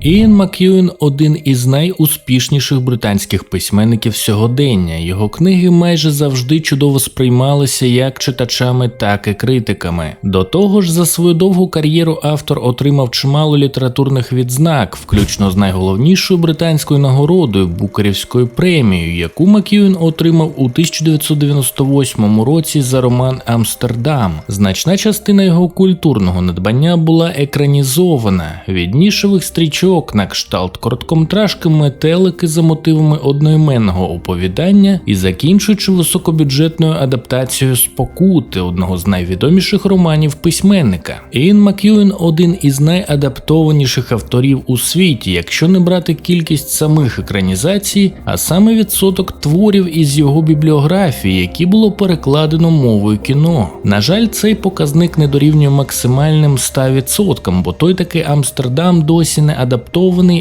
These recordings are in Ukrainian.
Ієн Мак'юін один із найуспішніших британських письменників сьогодення. Його книги майже завжди чудово сприймалися як читачами, так і критиками. До того ж, за свою довгу кар'єру автор отримав чимало літературних відзнак, включно з найголовнішою британською нагородою Букерівською премією, яку Мак'юін отримав у 1998 році за роман Амстердам. Значна частина його культурного надбання була екранізована від нішевих стрічок на кшталт короткометражки метелики за мотивами одноіменного оповідання і закінчуючи високобюджетною адаптацією спокути одного з найвідоміших романів письменника. Ієн Мак'юін один із найадаптованіших авторів у світі, якщо не брати кількість самих екранізацій, а саме відсоток творів із його бібліографії, які було перекладено мовою кіно. На жаль, цей показник не дорівнює максимальним 100%, бо той такий Амстердам досі не адаптований,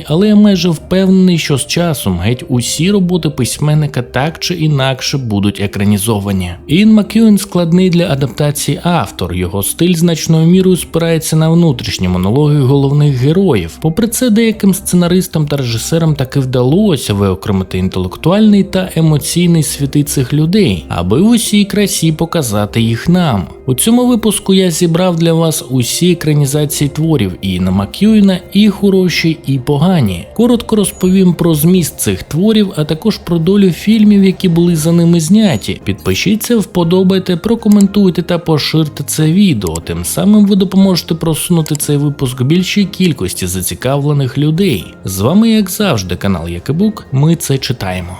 але я майже впевнений, що з часом геть усі роботи письменника так чи інакше будуть екранізовані. Ін Мак'юін складний для адаптації автор. Його стиль значною мірою спирається на внутрішні монологи головних героїв. Попри це, деяким сценаристам та режисерам таки вдалося виокремити інтелектуальний та емоційний світи цих людей, аби в усій красі показати їх нам. У цьому випуску я зібрав для вас усі екранізації творів Іна Мак'юїна, і хороші, і погані. Коротко розповім про зміст цих творів, а також про долю фільмів, які були за ними зняті. Підпишіться, вподобайте, прокоментуйте та поширте це відео. Тим самим ви допоможете просунути цей випуск більшій кількості зацікавлених людей. З вами, як завжди, канал Якибук. Ми це читаємо.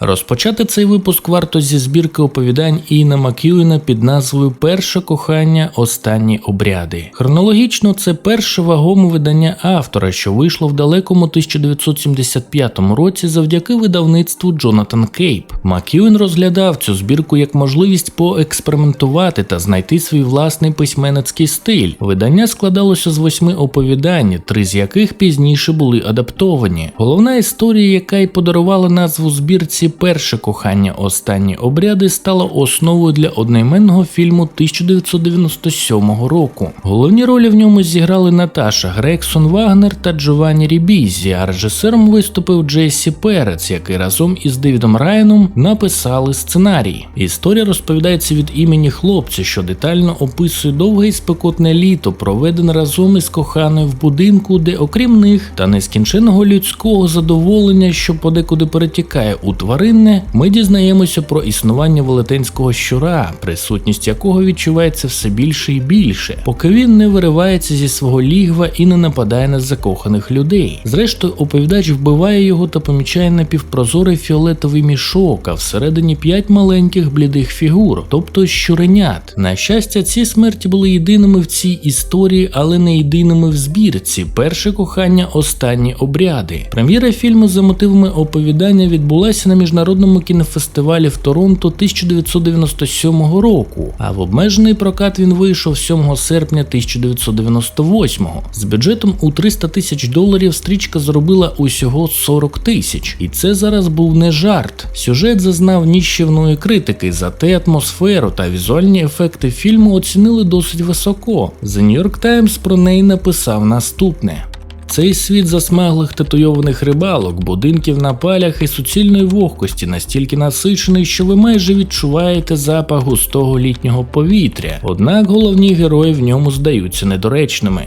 Розпочати цей випуск варто зі збірки оповідань Іна Мак'юїна під назвою Перше кохання, останні обряди. Хронологічно це перше вагоме видання автора, що вийшло в далекому 1975 році завдяки видавництву Джонатан Кейп. Мак'юїн розглядав цю збірку як можливість поекспериментувати та знайти свій власний письменницький стиль. Видання складалося з восьми оповідань, три з яких пізніше були адаптовані. Головна історія, яка й подарувала назву збірці перше кохання останні обряди стало основою для одноіменного фільму 1997 року. Головні ролі в ньому зіграли Наташа Грексон Вагнер та Джованні Рібізі, а режисером виступив Джесі Перец, який разом із Девідом Райаном написали сценарій. Історія розповідається від імені хлопця, що детально описує довге і спекотне літо, проведене разом із коханою в будинку, де, окрім них та нескінченого людського задоволення, що подекуди перетікає у тваринне, ми дізнаємося про існування велетенського щура, присутність якого відчувається все більше і більше, поки він не виривається зі свого лігва і не нападає на закоханих людей. Зрештою, оповідач вбиває його та помічає напівпрозорий фіолетовий мішок, а всередині п'ять маленьких блідих фігур, тобто щуренят. На щастя, ці смерті були єдиними в цій історії, але не єдиними в збірці. Перше кохання, останні обряди. Прем'єра фільму за мотивами оповідання відбулася на міжнародному кінофестивалі в Торонто 1997 року, а в обмежений прокат він вийшов 7 серпня 1998-го. З бюджетом у 300 тисяч доларів стрічка заробила усього 40 тисяч, і це зараз був не жарт. Сюжет зазнав ніщівної критики, зате атмосферу та візуальні ефекти фільму оцінили досить високо. The New York Times про неї написав наступне. Цей світ засмаглих татуйованих рибалок, будинків на палях і суцільної вогкості настільки насичений, що ви майже відчуваєте запах густого літнього повітря, однак головні герої в ньому здаються недоречними.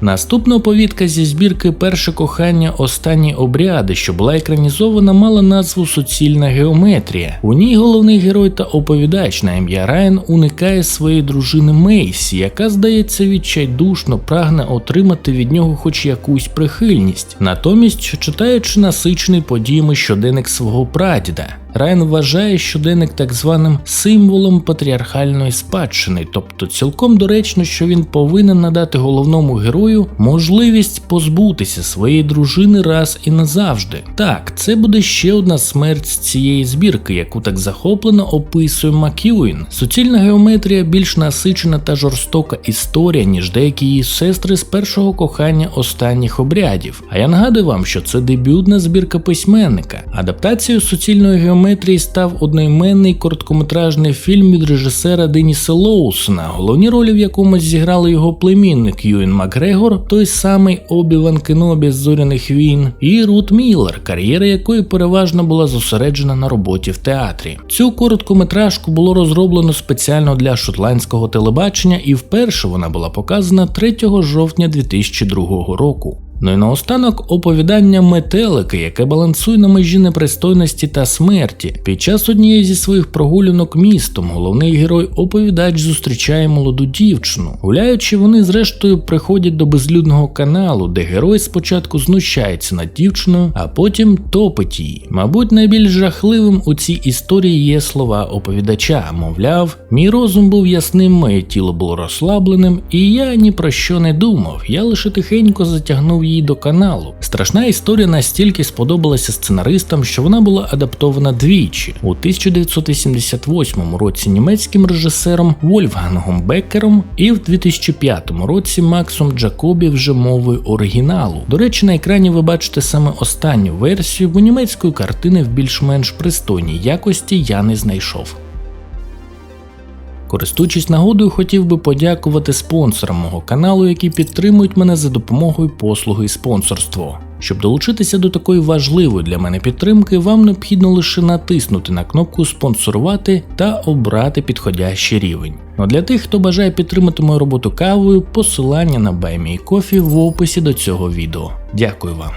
Наступна оповідка зі збірки Перше кохання останні обряди, що була екранізована, мала назву Суцільна геометрія. У ній головний герой та оповідач на ім'я Райан уникає своєї дружини Мейсі, яка, здається, відчайдушно прагне отримати від нього хоч якусь прихильність, натомість читаючи насичений подіями щоденник свого прадіда. Райан вважає щоденник так званим символом патріархальної спадщини, тобто цілком доречно, що він повинен надати головному герою можливість позбутися своєї дружини раз і назавжди. Так, це буде ще одна смерть цієї збірки, яку так захоплено описує Мак'юін. Суцільна геометрія більш насичена та жорстока історія, ніж деякі її сестри з першого кохання останніх обрядів. А я нагадую вам, що це дебютна збірка письменника. Адаптацією суцільної геометрії став одноіменний короткометражний фільм від режисера Деніса Лоусона, головні ролі в якому зіграли його племінник Юін Макгрегор, той самий Обіван Кенобі з зоряних війн, і Рут Міллер, кар'єра якої переважно була зосереджена на роботі в театрі. Цю короткометражку було розроблено спеціально для шотландського телебачення, і вперше вона була показана 3 жовтня 2002 року. Ну і наостанок оповідання метелики, яке балансує на межі непристойності та смерті. Під час однієї зі своїх прогулянок містом головний герой оповідач зустрічає молоду дівчину. Гуляючи, вони зрештою приходять до безлюдного каналу, де герой спочатку знущається над дівчиною, а потім топить її. Мабуть, найбільш жахливим у цій історії є слова оповідача. Мовляв, мій розум був ясним, моє тіло було розслабленим, і я ні про що не думав. Я лише тихенько затягнув її до каналу. Страшна історія настільки сподобалася сценаристам, що вона була адаптована двічі у 1988 році німецьким режисером Вольфгангом Беккером і в 2005 році Максом Джакобі вже мовою оригіналу. До речі, на екрані ви бачите саме останню версію, бо німецької картини в більш-менш пристойній якості я не знайшов. Користуючись нагодою, хотів би подякувати спонсорам мого каналу, які підтримують мене за допомогою послуги і спонсорство. Щоб долучитися до такої важливої для мене підтримки, вам необхідно лише натиснути на кнопку Спонсорувати та обрати підходящий рівень. Ну для тих, хто бажає підтримати мою роботу кавою, посилання на BuyMeCoffee в описі до цього відео. Дякую вам.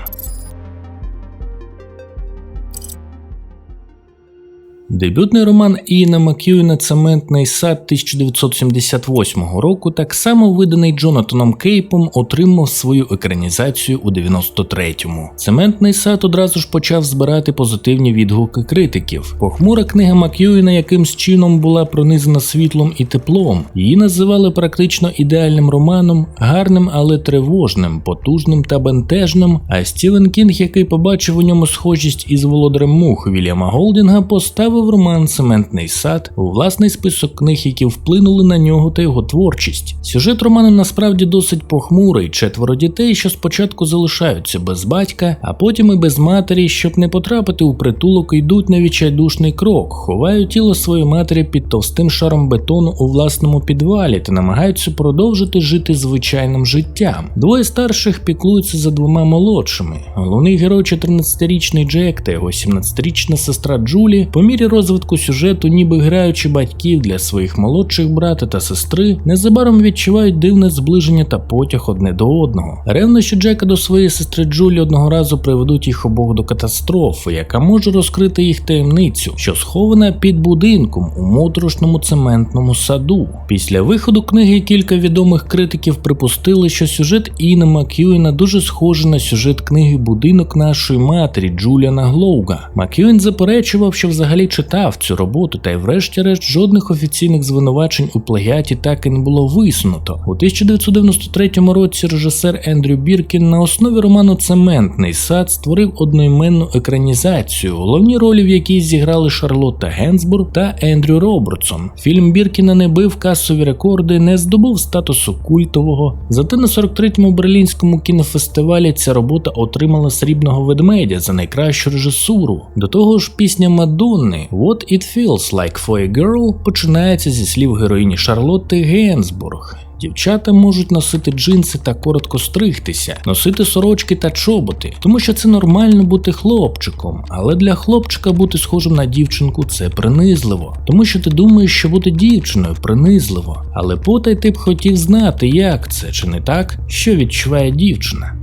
Дебютний роман Іна Мак'юїна Цементний сад 1978 року, так само виданий Джонатаном Кейпом, отримав свою екранізацію у 93-му. Цементний сад одразу ж почав збирати позитивні відгуки критиків. Похмура книга Мак'юїна якимсь чином була пронизана світлом і теплом. Її називали практично ідеальним романом, гарним, але тривожним, потужним та бентежним. А Стівен Кінг, який побачив у ньому схожість із володарем мух Вільяма Голдінга, поставив в роман Цементний сад у власний список книг, які вплинули на нього та його творчість. Сюжет роману насправді досить похмурий, четверо дітей, що спочатку залишаються без батька, а потім і без матері, щоб не потрапити у притулок, йдуть на відчайдушний крок, ховають тіло своєї матері під товстим шаром бетону у власному підвалі та намагаються продовжити жити звичайним життям. Двоє старших піклуються за двома молодшими. Головний герой 14-річний Джек та його 17-річна сестра Джулі по розвитку сюжету, ніби граючи батьків для своїх молодших брата та сестри, незабаром відчувають дивне зближення та потяг одне до одного. Ревнощі Джека до своєї сестри Джулі одного разу приведуть їх обох до катастрофи, яка може розкрити їх таємницю, що схована під будинком у моторошному цементному саду. Після виходу книги кілька відомих критиків припустили, що сюжет Іна Мак'юїна дуже схожий на сюжет книги Будинок нашої матері Джуліана Глоуга. Мак'юїн заперечував, що взагалі читав цю роботу, та й врешті-решт жодних офіційних звинувачень у плагіаті так і не було висунуто. У 1993 році режисер Ендрю Біркін на основі роману Цементний сад створив одноіменну екранізацію, головні ролі в якій зіграли Шарлотта Генсбург та Ендрю Робертсон. Фільм Біркіна не бив касові рекорди, не здобув статусу культового. Зате на 43-му берлінському кінофестивалі ця робота отримала срібного ведмедя за найкращу режисуру. До того ж, пісня Мадонни What It Feels Like for a Girl починається зі слів героїні Шарлотти Генсбург. Дівчата можуть носити джинси та коротко стригтися, носити сорочки та чоботи, тому що це нормально бути хлопчиком. Але для хлопчика бути схожим на дівчинку це принизливо, тому що ти думаєш, що бути дівчиною принизливо. Але потай ти б хотів знати, як це чи не так, що відчуває дівчина.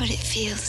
What it feels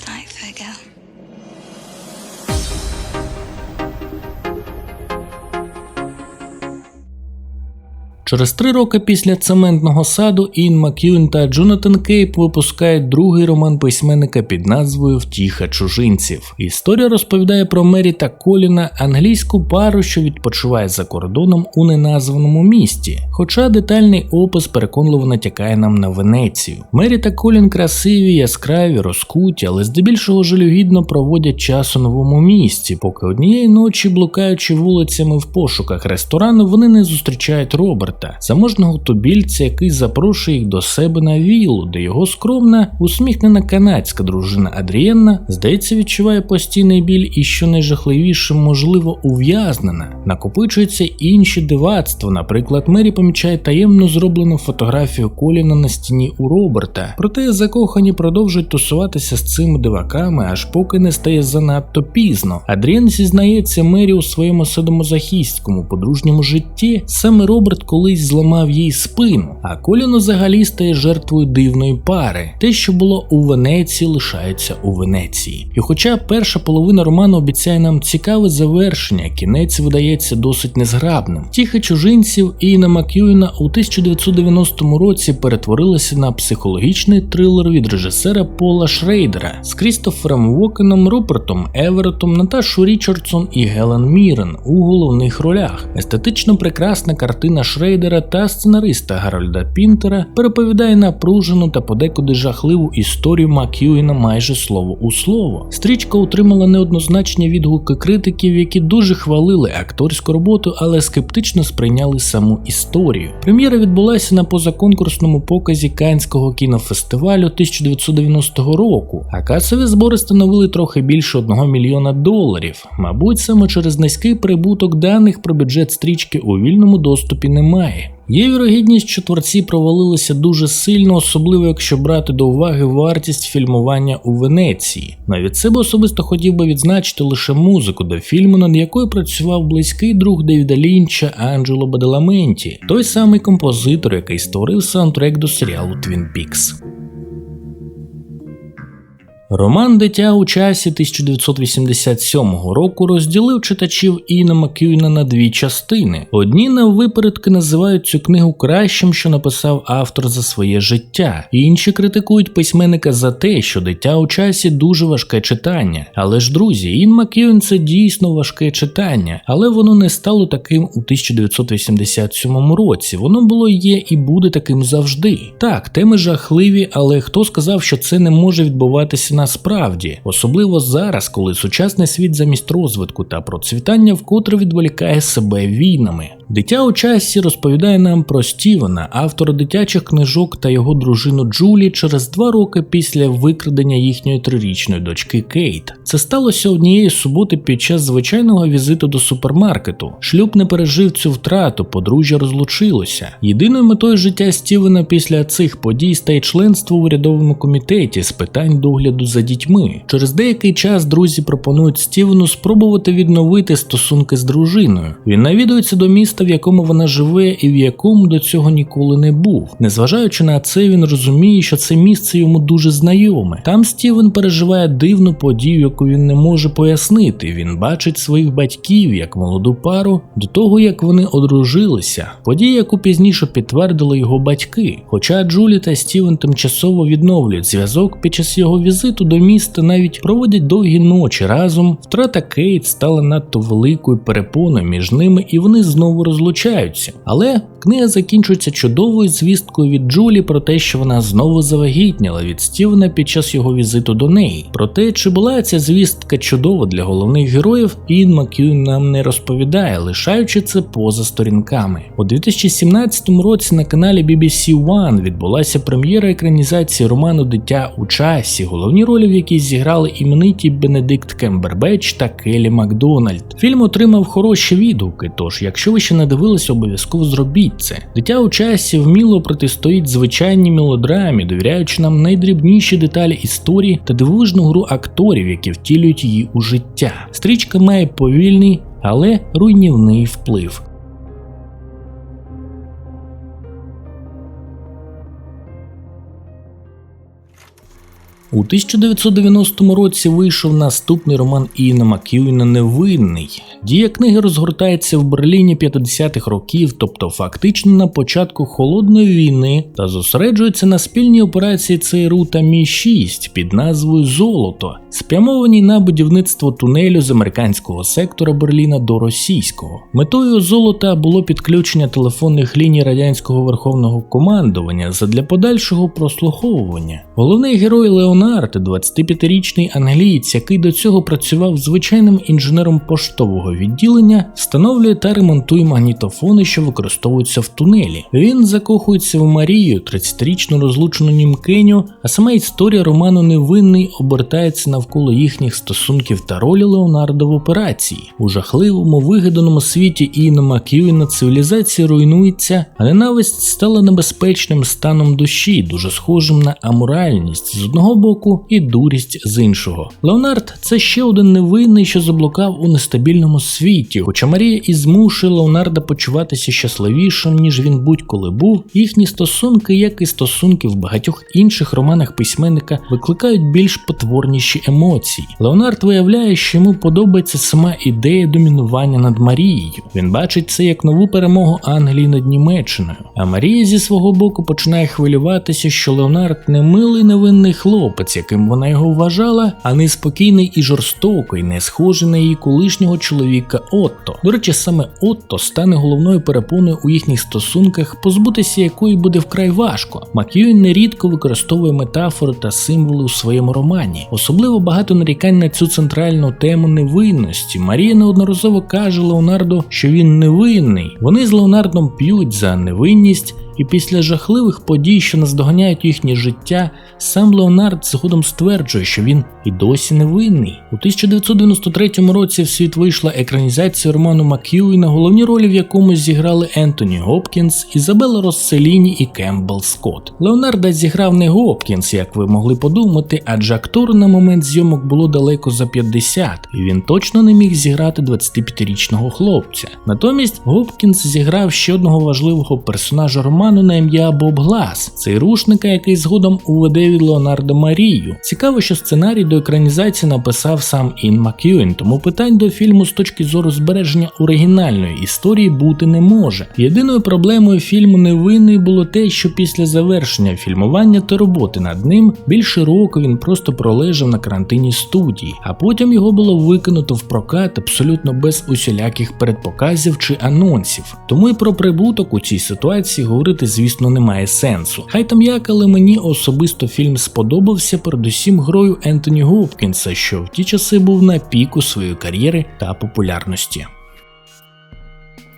Через три роки після цементного саду Ін Мак'юн та Джонатан Кейп випускають другий роман письменника під назвою Втіха чужинців. Історія розповідає про Мері та Коліна, англійську пару, що відпочиває за кордоном у неназваному місті. Хоча детальний опис переконливо натякає нам на Венецію. Мері та Колін красиві, яскраві, розкуті, але здебільшого жалюгідно проводять час у новому місті, поки однієї ночі, блукаючи вулицями в пошуках ресторану, вони не зустрічають Роберта, заможного тубільця, який запрошує їх до себе на віллу, де його скромна, усміхнена канадська дружина Адрієнна, здається, відчуває постійний біль і що найжахливіше, можливо, ув'язнена. Накопичуються інші дивацтва. Наприклад, Мері помічає таємно зроблену фотографію Коліна на стіні у Роберта. Проте закохані продовжують тусуватися з цими диваками, аж поки не стає занадто пізно. Адріан зізнається Мері у своєму садомозахістському подружньому житті. Саме Роберт колись зламав їй спину, а Колін взагалі стає жертвою дивної пари. Те, що було у Венеції, лишається у Венеції. І хоча перша половина роману обіцяє нам цікаве завершення, кінець видається досить незграбним. Тіхи чужинців Іна Мак'юїна у 1990 році перетворилася на психологічний трилер від режисера Пола Шрейдера з Крістофером Вокеном, Рупертом Еверетом, Наташу Річардсон і Гелен Мірен у головних ролях. Естетично прекрасна картина Шрейдера та сценариста Гарольда Пінтера переповідає напружену та подекуди жахливу історію Мак'юїна майже слово у слово. Стрічка отримала неоднозначні відгуки критиків, які дуже хвалили акторську роботу, але скептично сприйняли саму історію. Прем'єра відбулася на позаконкурсному показі Канського кінофестивалю 1990 року, а касові збори становили трохи більше 1 мільйона доларів. Мабуть, саме через низький прибуток даних про бюджет стрічки у вільному доступі немає. Є вірогідність, що творці провалилися дуже сильно, особливо якщо брати до уваги вартість фільмування у Венеції. Навіть себе особисто хотів би відзначити лише музику до фільму, над якою працював близький друг Девіда Лінча Анджело Баделаменті, той самий композитор, який створив саундтрек до серіалу Twin Peaks. Роман Дитя у часі 1987 року розділив читачів Іна Макюйна на дві частини. Одні наввипередки називають цю книгу кращим, що написав автор за своє життя, інші критикують письменника за те, що дитя у часі дуже важке читання. Але ж друзі, Ін Макюйн це дійсно важке читання, але воно не стало таким у 1987 році. Воно було є і буде таким завжди. Так, теми жахливі, але хто сказав, що це не може відбуватися насправді, особливо зараз, коли сучасний світ замість розвитку та процвітання вкотре відволікає себе війнами. Дитя у часі розповідає нам про Стівена, автора дитячих книжок та його дружину Джулі через два роки після викрадення їхньої трирічної дочки Кейт. Це сталося однієї суботи під час звичайного візиту до супермаркету. Шлюб не пережив цю втрату, подружжя розлучилося. Єдиною метою життя Стівена після цих подій стає членство в урядовому комітеті з питань догляду за дітьми. Через деякий час друзі пропонують Стівену спробувати відновити стосунки з дружиною. Він навідується до міста, в якому вона живе, і в якому до цього ніколи не був. Незважаючи на це, він розуміє, що це місце йому дуже знайоме. Там Стівен переживає дивну подію, яку він не може пояснити. Він бачить своїх батьків як молоду пару до того, як вони одружилися. Подія, яку пізніше підтвердили його батьки. Хоча Джулі та Стівен тимчасово відновлюють зв'язок під час його візиту до міста, навіть проводять довгі ночі разом. Втрата Кейт стала надто великою перепоною між ними, і вони знову розлучаються. Але книга закінчується чудовою звісткою від Джулі про те, що вона знову завагітніла від Стівена під час його візиту до неї. Про те, чи була ця звістка чудова для головних героїв, Ін Мак'юн нам не розповідає, лишаючи це поза сторінками. У 2017 році на каналі BBC One відбулася прем'єра екранізації роману Дитя у часі, головні ролі в якій зіграли імениті Бенедикт Кембербеч та Келі Макдональд. Фільм отримав хороші відгуки, тож, якщо ви ще не дивилися, обов'язково зробіть це. Дитя у часі вміло протистоїть звичайній мелодрамі, довіряючи нам найдрібніші деталі історії та дивовижну гру акторів, які втілюють її у життя. Стрічка має повільний, але руйнівний вплив. У 1990 році вийшов наступний роман Іна Мак'юїна Невинний. Дія книги розгортається в Берліні 50-х років, тобто фактично на початку холодної війни, та зосереджується на спільній операції ЦРУ та Мі 6 під назвою Золото, спрямованій на будівництво тунелю з американського сектора Берліна до російського. Метою золота було підключення телефонних ліній радянського верховного командування задля подальшого прослуховування. Головний герой Леонард, 25-річний англієць, який до цього працював звичайним інженером поштового відділення, встановлює та ремонтує магнітофони, що використовуються в тунелі. Він закохується в Марію, 30-річну розлучену німкеню, а сама історія роману Невинний обертається навколо їхніх стосунків та ролі Леонардо в операції. У жахливому вигаданому світі Іна Мак'юїна цивілізація руйнується, а ненависть стала небезпечним станом душі, дуже схожим на аморальність з одного боку і дурість з іншого. Леонард це ще один невинний, що заблукав у нестабільному світі, хоча Марія і змушує Леонарда почуватися щасливішим, ніж він будь-коли був. Їхні стосунки, як і стосунки в багатьох інших романах письменника, викликають більш потворніші емоції. Леонард виявляє, що йому подобається сама ідея домінування над Марією. Він бачить це як нову перемогу Англії над Німеччиною. А Марія зі свого боку починає хвилюватися, що Леонард не милий невинний хлопець, яким вона його вважала, а неспокійний і жорстокий, не схожий на її колишнього чоловіка Отто. До речі, саме Отто стане головною перепоною у їхніх стосунках, позбутися якої буде вкрай важко. Мак'юін нерідко використовує метафори та символи у своєму романі. Особливо багато нарікань на цю центральну тему невинності. Марія неодноразово каже Леонардо, що він невинний. Вони з Леонардом п'ють за невинність. І після жахливих подій, що наздоганяють їхнє життя, сам Леонард згодом стверджує, що він і досі невинний. У 1993 році в світ вийшла екранізація роману Мак'юїна, головні ролі в якому зіграли Ентоні Гопкінс, Ізабела Росселіні і Кембл Скотт. Леонарда зіграв не Гопкінс, як ви могли подумати, адже актору на момент зйомок було далеко за 50, і він точно не міг зіграти 25-річного хлопця. Натомість Гопкінс зіграв ще одного важливого персонажа роману на ім'я Боб Глас, цей рушника, який згодом уведе від Леонардо Марію. Цікаво, що сценарій до екранізації написав сам Ін Мак'юін, тому питань до фільму з точки зору збереження оригінальної історії бути не може. Єдиною проблемою фільму Невинний було те, що після завершення фільмування та роботи над ним більше року він просто пролежав на карантині студії, а потім його було викинуто в прокат абсолютно без усіляких передпоказів чи анонсів. Тому і про прибуток у цій ситуації говорити, звісно, немає сенсу. Хай там як, але мені особисто фільм сподобався передусім грою Ентоні Гопкінса, що в ті часи був на піку своєї кар'єри та популярності.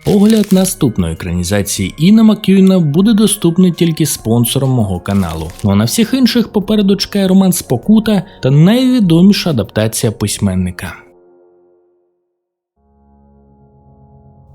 Огляд наступної екранізації Іна Макюйна буде доступний тільки спонсором мого каналу. Ну а на всіх інших попереду чекає роман Спокута та найвідоміша адаптація письменника.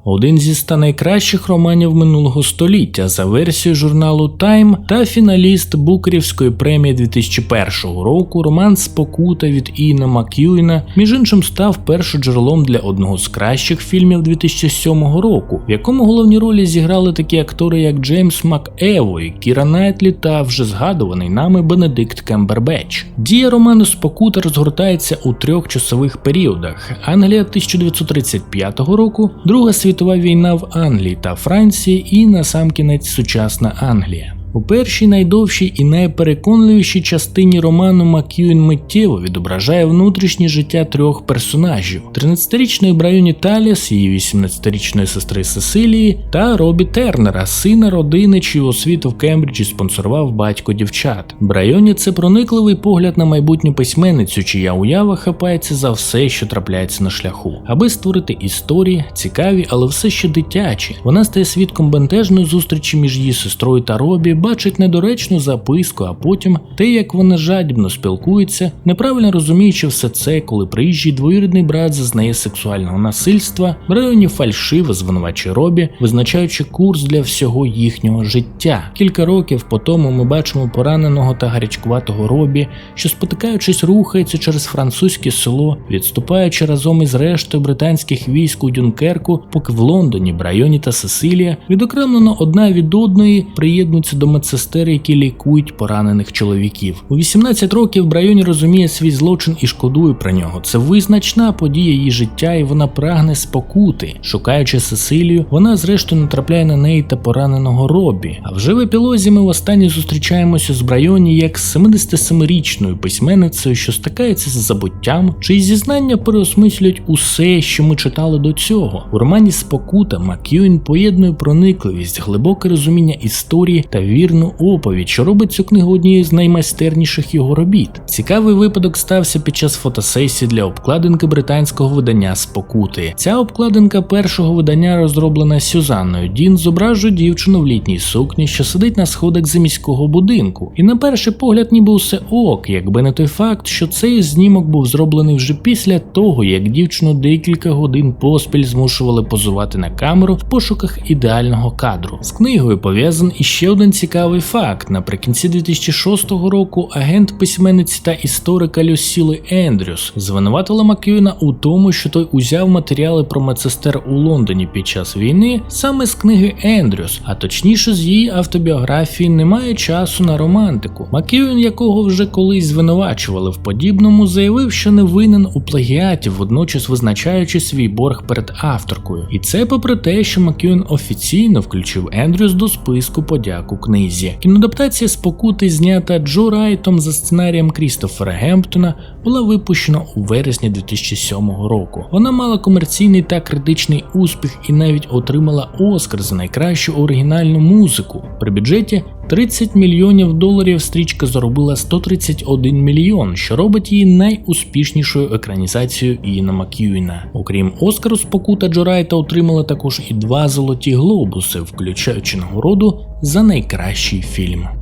Один зі ста найкращих романів минулого століття за версією журналу Time та фіналіст Букерівської премії 2001 року роман Спокута від Іна Мак'юїна, між іншим став першоджерелом для одного з кращих фільмів 2007 року, в якому головні ролі зіграли такі актори, як Джеймс МакЕвой, Кіра Найтлі та вже згадуваний нами Бенедикт Кембербеч. Дія роману Спокута розгортається у трьох часових періодах: Англія 1935 року, Друга світова війна в Англії та Франції і насамкінець сучасна Англія. У першій найдовшій і найпереконливішій частині роману Мак'юін миттєво відображає внутрішнє життя трьох персонажів: 13-річної Брайоні Таліс, її 18-річної сестри Сесилії та Робі Тернера, сина родини, чию освіту в Кембриджі спонсорував батько дівчат. Брайоні це проникливий погляд на майбутню письменницю, чия уява хапається за все, що трапляється на шляху, аби створити історії, цікаві, але все ще дитячі. Вона стає свідком бентежної зустрічі між її сестрою та Робі бачить недоречну записку, а потім те, як вона жадібно спілкується, неправильно розуміючи все це, коли приїжджий двоюрідний брат зазнає сексуального насильства, Брайоні фальшиво звинувачує Робі, визначаючи курс для всього їхнього життя. Кілька років по тому ми бачимо пораненого та гарячкуватого Робі, що спотикаючись, рухається через французьке село, відступаючи разом із рештою британських військ у Дюнкерку, поки в Лондоні Брайоні та Сесилія відокремлено одна від одної приєднуються до медсестер, які лікують поранених чоловіків. У 18 років Брайоні розуміє свій злочин і шкодує про нього. Це визначна подія її життя, і вона прагне спокути. Шукаючи Сесилію, вона зрештою натрапляє на неї та пораненого Робі. А вже в епілозі ми востаннє зустрічаємося з Брайоні як з 77-річною письменницею, що стикається з забуттям, чиї зізнання переосмислюють усе, що ми читали до цього. У романі Спокута Мак'юін поєднує проникливість, глибоке розуміння історії та вірну оповідь, що робить цю книгу однією з наймайстерніших його робіт. Цікавий випадок стався під час фотосесії для обкладинки британського видання Спокути. Ця обкладинка першого видання розроблена Сюзанною Дін, зображує дівчину в літній сукні, що сидить на сходах заміського будинку. І на перший погляд, ніби усе ок, якби не той факт, що цей знімок був зроблений вже після того, як дівчину декілька годин поспіль змушували позувати на камеру в пошуках ідеального кадру. З книгою пов'язаний іще один цікавий факт. Наприкінці 2006 року агент письменниці та історика Люсіли Ендрюс звинуватила Макюїна у тому, що той узяв матеріали про медсестер у Лондоні під час війни саме з книги Ендрюс, а точніше з її автобіографії немає часу на романтику. Макюїн, якого вже колись звинувачували в подібному, заявив, що не винен у плагіаті, водночас визначаючи свій борг перед авторкою. І це попри те, що Макюїн офіційно включив Ендрюс до списку подяку книзі. Кіноадаптація спокути, знята Джо Райтом за сценарієм Крістофера Гемптона, була випущена у вересні 2007 року. Вона мала комерційний та критичний успіх і навіть отримала Оскар за найкращу оригінальну музику. При бюджеті 30 мільйонів доларів стрічка заробила 131 мільйон, що робить її найуспішнішою екранізацією Іна Мак'юїна. Окрім Оскару, спокута Джо Райта отримала також і два золоті глобуси, включаючи нагороду за найкращий фільм.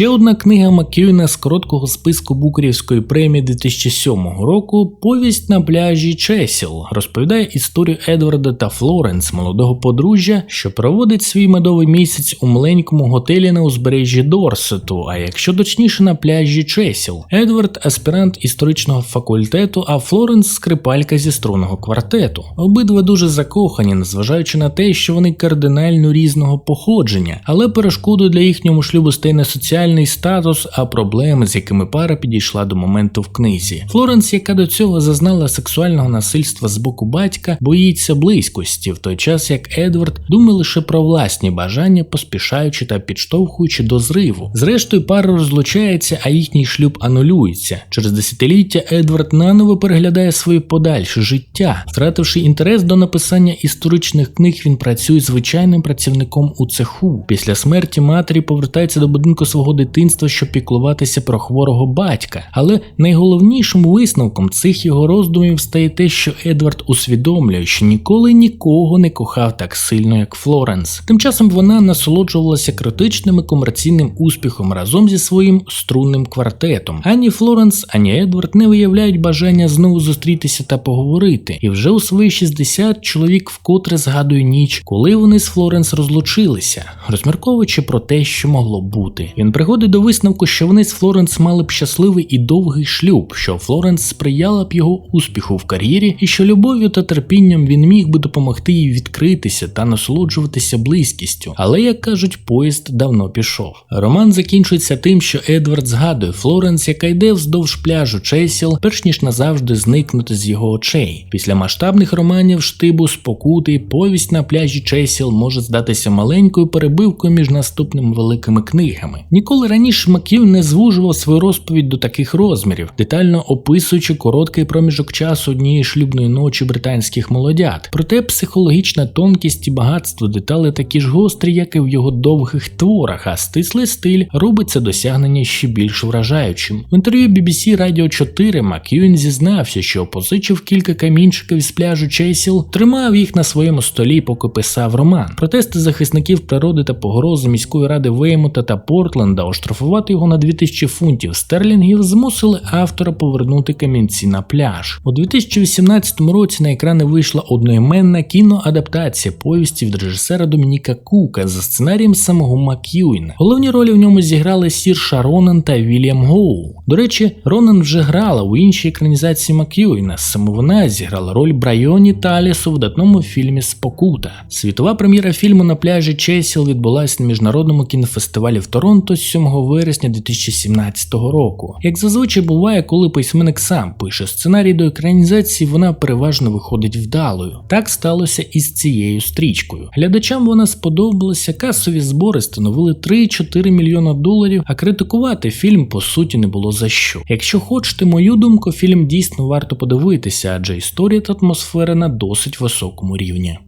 Ще одна книга Маккюїна з короткого списку Букерівської премії 2007 року Повість на пляжі Чесіл розповідає історію Едварда та Флоренс, молодого подружжя, що проводить свій медовий місяць у маленькому готелі на узбережжі Дорсету, а якщо точніше на пляжі Чесіл. Едвард аспірант історичного факультету, а Флоренс скрипалька зі струнного квартету. Обидва дуже закохані, незважаючи на те, що вони кардинально різного походження, але перешкодою для їхньому шлюбу стає не соціальний статус, а проблеми, з якими пара підійшла до моменту в книзі. Флоренс, яка до цього зазнала сексуального насильства з боку батька, боїться близькості, в той час як Едвард думає лише про власні бажання, поспішаючи та підштовхуючи до зриву. Зрештою, пара розлучається, а їхній шлюб анулюється. Через десятиліття Едвард наново переглядає своє подальше життя. Втративши інтерес до написання історичних книг, він працює звичайним працівником у цеху. Після смерті матері повертається до будинку свого дитинства, щоб піклуватися про хворого батька. Але найголовнішим висновком цих його роздумів стає те, що Едвард усвідомлює, що ніколи нікого не кохав так сильно, як Флоренс. Тим часом вона насолоджувалася критичним і комерційним успіхом разом зі своїм струнним квартетом. Ані Флоренс, ані Едвард не виявляють бажання знову зустрітися та поговорити. І вже у свої 60 чоловік вкотре згадує ніч, коли вони з Флоренс розлучилися, розмірковуючи про те, що могло бути. Він приходить до висновку, що вони з Флоренс мали б щасливий і довгий шлюб, що Флоренс сприяла б його успіху в кар'єрі, і що любов'ю та терпінням він міг би допомогти їй відкритися та насолоджуватися близькістю. Але як кажуть, поїзд давно пішов. Роман закінчується тим, що Едвард згадує Флоренс, яка йде вздовж пляжу Чесіл, перш ніж назавжди зникнути з його очей. Після масштабних романів штибу спокути, повість на пляжі Чесіл може здатися маленькою перебивкою між наступними великими книгами. Ніколи раніше Маків не звужував свою розповідь до таких розмірів, детально описуючи короткий проміжок часу однієї шлюбної ночі британських молодят. Проте психологічна тонкість і багатство деталей такі ж гострі, як і в його довгих творах, а стислий стиль робить це досягнення ще більш вражаючим. В інтерв'ю BBC Radio 4 Мак'юін зізнався, що позичив кілька камінчиків із пляжу Чейсіл, тримав їх на своєму столі, поки писав роман. Протести захисників природи та погрози міської ради Веймута та Портленда та оштрафувати його на 2000 фунтів стерлінгів змусили автора повернути камінці на пляж. У 2018 році на екрани вийшла одноіменна кіноадаптація повісті від режисера Домініка Кука за сценарієм самого Мак'юїна. Головні ролі в ньому зіграли Сірша Ронан та Вільям Гоу. До речі, Ронан вже грала у іншій екранізації Мак'юїна. Саме вона зіграла роль Брайоні Таліс у видатному фільмі Спокута. Світова прем'єра фільму на пляжі Чесіл відбулася на міжнародному кінофестивалі в Торонто 7 вересня 2017 року. Як зазвичай буває, коли письменник сам пише сценарій до екранізації, вона переважно виходить вдалою. Так сталося і з цією стрічкою. Глядачам вона сподобалася, касові збори становили 3-4 мільйона доларів, а критикувати фільм по суті не було за що. Якщо хочете мою думку, фільм дійсно варто подивитися, адже історія та атмосфера на досить високому рівні.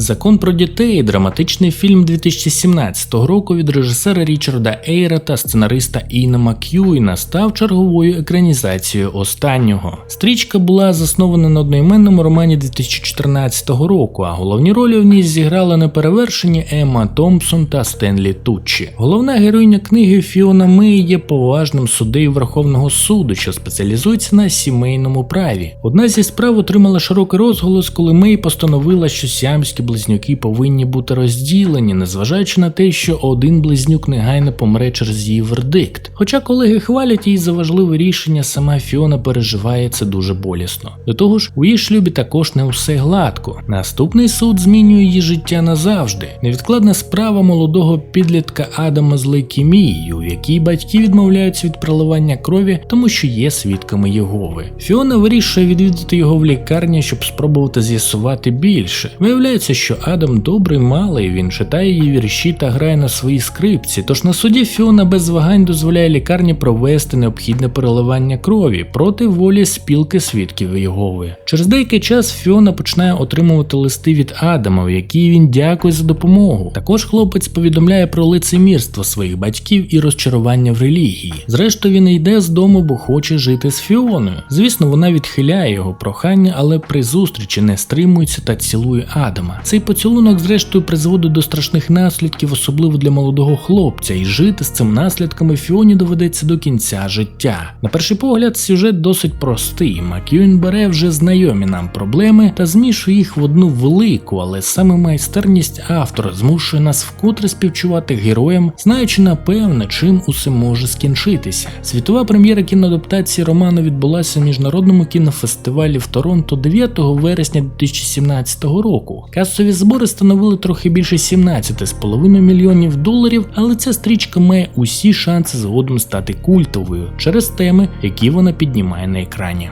Закон про дітей драматичний фільм 2017 року від режисера Річарда Ейра та сценариста Іна Мак'юїна став черговою екранізацією останнього. Стрічка була заснована на одноіменному романі 2014 року, а головні ролі в ній зіграли неперевершені Емма Томпсон та Стенлі Туччі. Головна героїня книги Фіона Мей є поважним суддею Верховного суду, що спеціалізується на сімейному праві. Одна зі справ отримала широкий розголос, коли Мей постановила, що сіамські близнюки повинні бути розділені, незважаючи на те, що один близнюк негайно помре через її вердикт. Хоча колеги хвалять її за важливе рішення, сама Фіона переживає це дуже болісно. До того ж, у її шлюбі також не все гладко. Наступний суд змінює її життя назавжди. Невідкладна справа молодого підлітка Адама з лейкемією, в якій батьки відмовляються від проливання крові, тому що є свідками Єгови. Фіона вирішує відвідати його в лікарні, щоб спробувати з'ясувати більше. Виявляється, що Адам добрий малий, він читає її вірші та грає на своїй скрипці. Тож на суді Фіона без вагань дозволяє лікарні провести необхідне переливання крові проти волі спілки свідків Єгови. Через деякий час Фіона починає отримувати листи від Адама, в які він дякує за допомогу. Також хлопець повідомляє про лицемірство своїх батьків і розчарування в релігії. Зрештою, він йде з дому, бо хоче жити з Фіоною. Звісно, вона відхиляє його прохання, але при зустрічі не стримується та цілує Адама. Цей поцілунок, зрештою, призводить до страшних наслідків, особливо для молодого хлопця, і жити з цим наслідками Фіоні доведеться до кінця життя. На перший погляд, сюжет досить простий. Мак'юін бере вже знайомі нам проблеми та змішує їх в одну велику, але саме майстерність автора змушує нас вкотре співчувати героям, знаючи напевне, чим усе може скінчитися. Світова прем'єра кіноадаптації роману відбулася на міжнародному кінофестивалі в Торонто 9 вересня 2017 року. Касові збори становили трохи більше 17,5 мільйонів доларів, але ця стрічка має усі шанси згодом стати культовою через теми, які вона піднімає на екрані.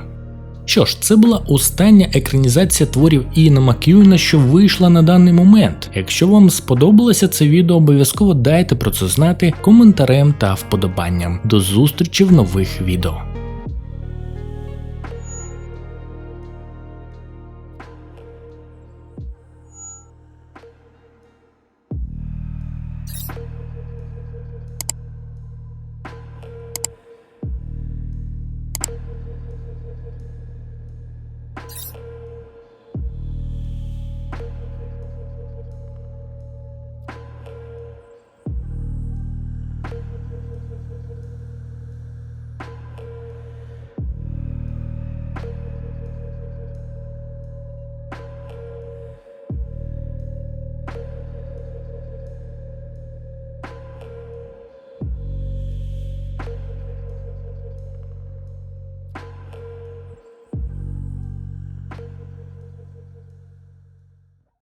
Що ж, це була остання екранізація творів Іна Мак'юїна, що вийшла на даний момент. Якщо вам сподобалося це відео, обов'язково дайте про це знати коментарем та вподобанням. До зустрічі в нових відео.